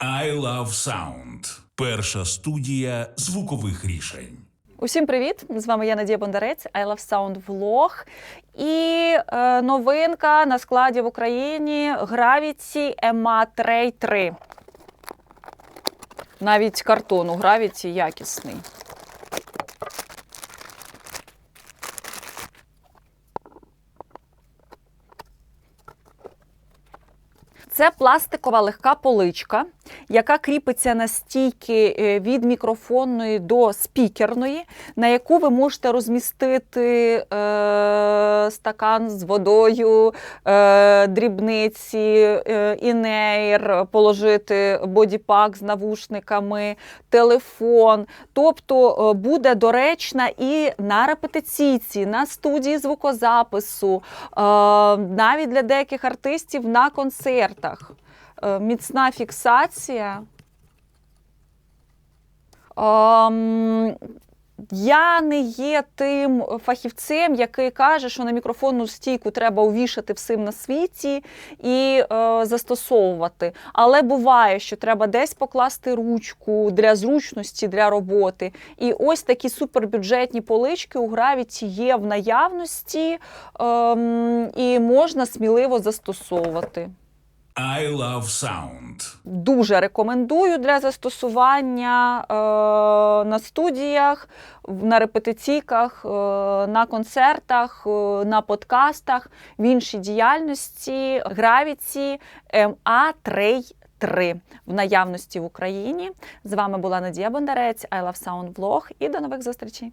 I Love Sound. Перша студія звукових рішень. Усім привіт! З вами я Надія Бондарець, I Love Sound Vlog. І е, новинка на складі в Україні Gravity EMA Tray 3. Навіть картон у Gravity якісний. Це пластикова легка поличка, яка кріпиться на стійки е, від мікрофонної до спікерної, на яку ви можете розмістити е, стакан з водою, е, дрібниці, е, інейр, положити бодіпак з навушниками, телефон. Тобто е, буде доречна і на репетиційці, на студії звукозапису, е, навіть для деяких артистів на концертах. Е, Міцна фіксація. Ем, я не є тим фахівцем, який каже, що на мікрофонну стійку треба увішати всім на світі і е, застосовувати. Але буває, що треба десь покласти ручку для зручності для роботи. І ось такі супербюджетні полички у Gravity є в наявності ем, і можна сміливо застосовувати. I Love Sound. Дуже рекомендую для застосування е, на студіях, на репетиційках, е, на концертах, е, на подкастах, в іншій діяльності Gravity MA Tray 3 в наявності в Україні. З вами була Надія Бондарець, I Love Sound Vlog і до нових зустрічей.